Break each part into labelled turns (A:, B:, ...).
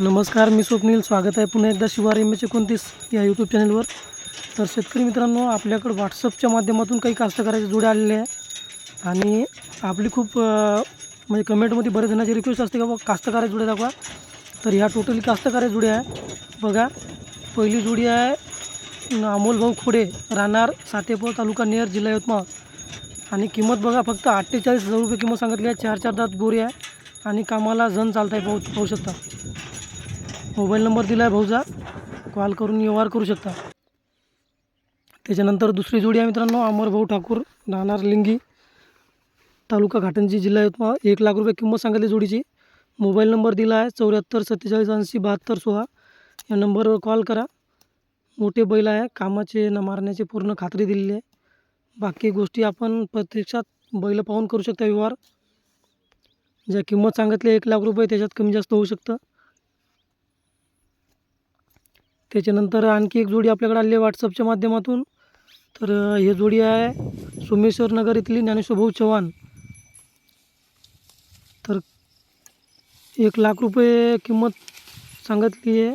A: नमस्कार मी स्वप्नील. स्वागत आहे पुन्हा एकदा शिवार एम एच एकोणतीस या यूट्यूब चॅनलवर तर शेतकरी मित्रांनो आपल्याकडं व्हॉट्सअपच्या माध्यमातून काही कास्तकाराचे जोडे आलेले आहे. आणि आपली खूप म्हणजे कमेंटमध्ये बरेच जणांची रिक्वेस्ट असते का बा कास्तकाराचे जोडे दाखवा. तर ह्या टोटली कास्तकाराचे जोडे आहे. बघा पहिली जोडी आहे अमोल भाऊ खोडे राहणार सातेपूर तालुका नेर जिल्हा यवतमाळ. आणि किंमत बघा फक्त अठ्ठेचाळीस हजार रुपये किंमत सांगितली आहे. चार चार दात गोरी आहे. आणि कामाला जण चालत आहे पाहू पाहू शकता. मोबाईल नंबर दिला आहे भाऊचा कॉल करून व्यवहार करू शकता. त्याच्यानंतर दुसरी जोडी आहे मित्रांनो अमर भाऊ ठाकूर नानार लिंगी तालुका घाटंजी जिल्हा यवतमाळ. एक लाख रुपये किंमत सांगितली जोडीची. मोबाईल नंबर दिला आहे चौऱ्याहत्तर सत्तेचाळीस ऐंशी बहात्तर सोळा. या नंबरवर कॉल करा. मोठे बैल आहे कामाचे न मारण्याची पूर्ण खात्री दिलेली आहे. बाकी गोष्टी आपण प्रत्यक्षात बैल पाहून करू शकता व्यवहार. ज्या किंमत सांगितली एक लाख रुपये त्याच्यात कमी जास्त होऊ शकतं. त्याच्यानंतर आणखी एक जोडी आपल्याकडे आली आहे व्हॉट्सअपच्या माध्यमातून. तर हे जोडी आहे सोमेश्वर नगर इथली ज्ञानेश्वभाऊ चव्हाण. तर एक लाख रुपये किंमत सांगितली आहे.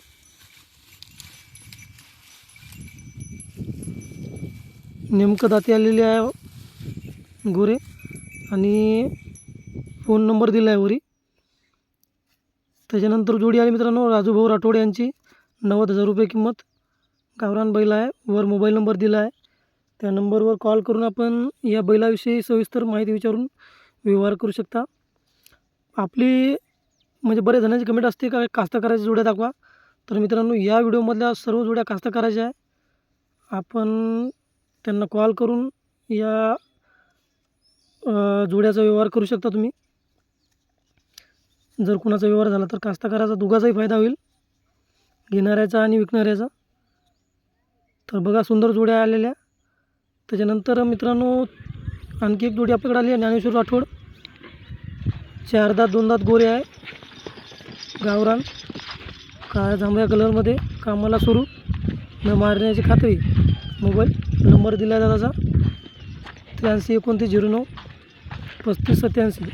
A: नेमकं दाते आलेली आहे गोरे आणि फोन नंबर दिला आहे वरी. त्याच्यानंतर जोडी आली मित्रांनो राजूभाऊ राठोड यांची. नव्वद हजार रुपये किंमत. गावरान बैल आहे. वर मोबाईल नंबर दिला आहे. त्या नंबरवर कॉल करून आपण या बैलाविषयी सविस्तर माहिती विचारून व्यवहार करू शकता. आपली म्हणजे बरेच जणांची कमेंट असते का कास्तकाराच्या जोड्या दाखवा. तर मित्रांनो या व्हिडिओमधल्या सर्व जोड्या कास्तकाराच्या आहे. आपण त्यांना कॉल करून या जोड्याचा व्यवहार करू शकता तुम्ही. जर कुणाचा व्यवहार झाला तर कास्तकाराचा दोघाचाही फायदा होईल. घेणाऱ्याचा आणि विकणाऱ्याचा. तर बघा सुंदर जोड्या आलेल्या. त्याच्यानंतर मित्रांनो आणखी एक जोडी आपल्याकडे आली आहे ज्ञानेश्वर राठोड. चार दात दोन दात गोरे आहे. गावरान. काळ्या जांभळ्या कलरमध्ये कामाला सुरू. न मारण्याची खात्री. मोबाईल नंबर दिला आहे दादाचा. त्र्याऐंशी एकोणतीस झिरो नऊ. पस्तीस सत्याऐंशी.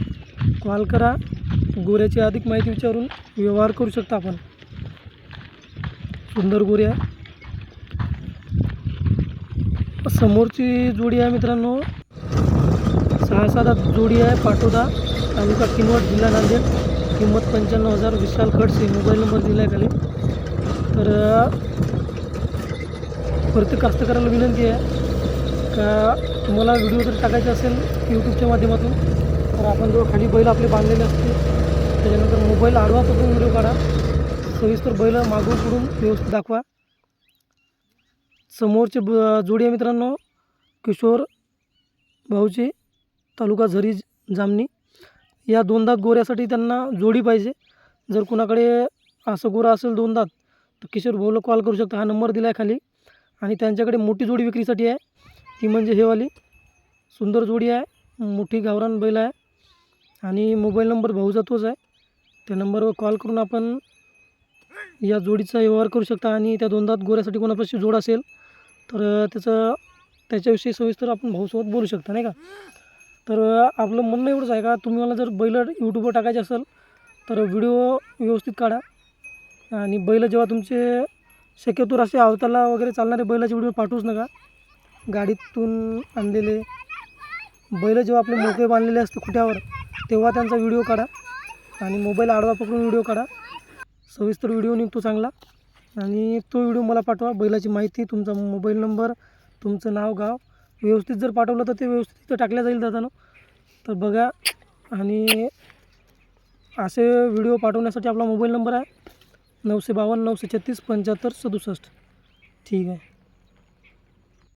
A: कॉल करा. गोऱ्याची अधिक माहिती विचारून व्यवहार करू शकता आपण. सुंदर गोरी समोरची जोडी आहे मित्रांनो. सहा सात जोडी आहे पाटोदा तालुका किनवट जिल्हा नांदेड. किंमत पंच्याण्णव हजार विशाल खडसे मोबाईल नंबर दिला आहे खाली. तर परत प्रत्येक कास्तकाराला विनंती आहे का तुम्हाला व्हिडिओ जर टाकायचे असेल यूट्यूबच्या माध्यमातून तर आपण जो खाली बैल आपले बांधलेले असते त्याच्यानंतर मोबाईल आडवा पकडून व्हिडिओ काढा. सविस्तर बैल मागून पुढून व्यवस्थित दाखवा. समोरचे ब जोडी आहे मित्रांनो किशोर भाऊची तालुका झरी जामणी या दोन दात गोऱ्यासाठी त्यांना जोडी पाहिजे. जर कुणाकडे असं गोरा असेल दोन दात तर किशोर भाऊला कॉल करू शकता. हा नंबर दिला आहे खाली. आणि त्यांच्याकडे मोठी जोडी विक्रीसाठी आहे. ती म्हणजे हेवाली सुंदर जोडी आहे. मोठी गावरान बैल आहे. आणि मोबाईल नंबर भाऊचा तोच आहे. त्या नंबरवर कॉल करून आपण या जोडीचा व्यवहार करू शकता आणि त्या दोन दात गोऱ्यासाठी कोणापाशी जोड असेल तर त्याचं त्याच्याविषयी सविस्तर आपण भाऊसोबत बोलू शकता नाही का? तर आपलं म्हणणं एवढंच आहे का तुम्ही मला जर बैल यूट्यूबवर टाकायचे असेल तर व्हिडिओ व्यवस्थित काढा आणि बैल जेव्हा तुमचे शक्यतो असे अवताला वगैरे चालणारे बैलाचे व्हिडिओ पाठवूच नका. गाडीतून आणलेले बैल जेव्हा आपले मोकळे बांधलेले असते खुट्यावर तेव्हा त्यांचा व्हिडिओ काढा आणि मोबाईल आडवा पकडून व्हिडिओ काढा. सविस्तर व्हिडिओ निघतो चांगला. आणि तो व्हिडिओ मला पाठवा. बैलाची माहिती तुमचा मोबाईल नंबर तुमचं नाव गाव. व्यवस्थित जर पाठवलं तर ते व्यवस्थित तिथं टाकल्या जाईल दादानं. तर बघा. आणि असे व्हिडिओ पाठवण्यासाठी आपला मोबाईल नंबर आहे नऊशे बावन्न नऊशे छत्तीस पंच्याहत्तर सदुसष्ट. ठीक आहे.